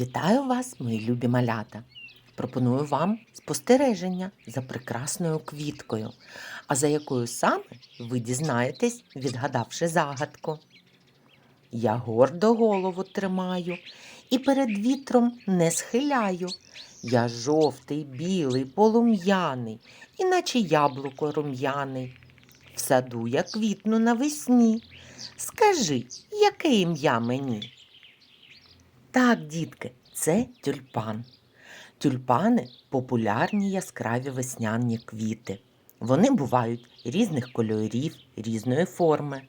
Вітаю вас, мої любі малята. Пропоную вам спостереження за прекрасною квіткою, а за якою саме ви дізнаєтесь, відгадавши загадку. Я гордо голову тримаю і перед вітром не схиляю. Я жовтий, білий, полум'яний, іначе яблуко рум'яний. В саду я квітну навесні. Скажи, яке ім'я мені? Так, дітки, це тюльпан. Тюльпани популярні яскраві весняні квіти. Вони бувають різних кольорів, різної форми.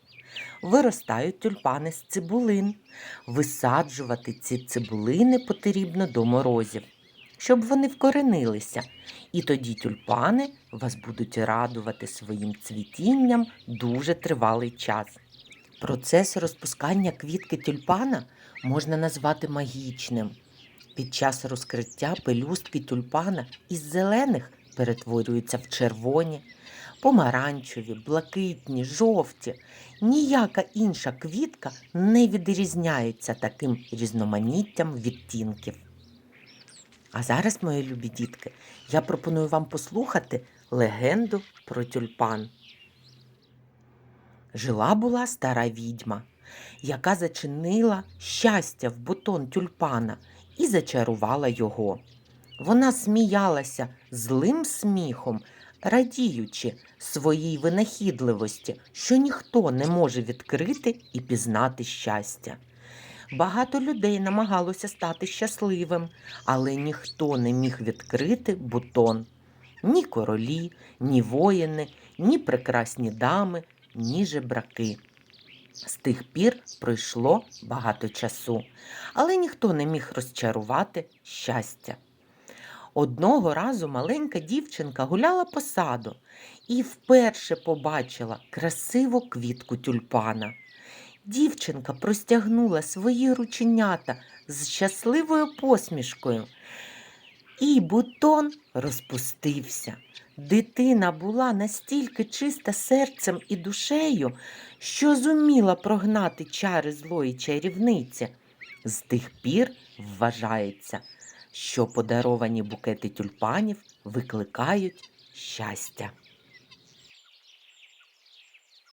Виростають тюльпани з цибулин. Висаджувати ці цибулини потрібно до морозів, щоб вони вкоренилися. І тоді тюльпани вас будуть радувати своїм цвітінням дуже тривалий час. Процес розпускання квітки тюльпана можна назвати магічним. Під час розкриття пелюстки тюльпана із зелених перетворюються в червоні, помаранчеві, блакитні, жовті. Ніяка інша квітка не відрізняється таким різноманіттям відтінків. А зараз, мої любі дітки, я пропоную вам послухати легенду про тюльпан. Жила була стара відьма, яка зачинила щастя в бутон тюльпана і зачарувала його. Вона сміялася злим сміхом, радіючи своїй винахідливості, що ніхто не може відкрити і пізнати щастя. Багато людей намагалося стати щасливим, але ніхто не міг відкрити бутон. Ні королі, ні воїни, ні прекрасні дами, ні жебраки. З тих пір пройшло багато часу, але ніхто не міг розчарувати щастя. Одного разу маленька дівчинка гуляла по саду і вперше побачила красиву квітку тюльпана. Дівчинка простягнула свої рученята з щасливою посмішкою, і бутон розпустився. Дитина була настільки чиста серцем і душею, що зуміла прогнати чари злої чарівниці. З тих пір вважається, що подаровані букети тюльпанів викликають щастя.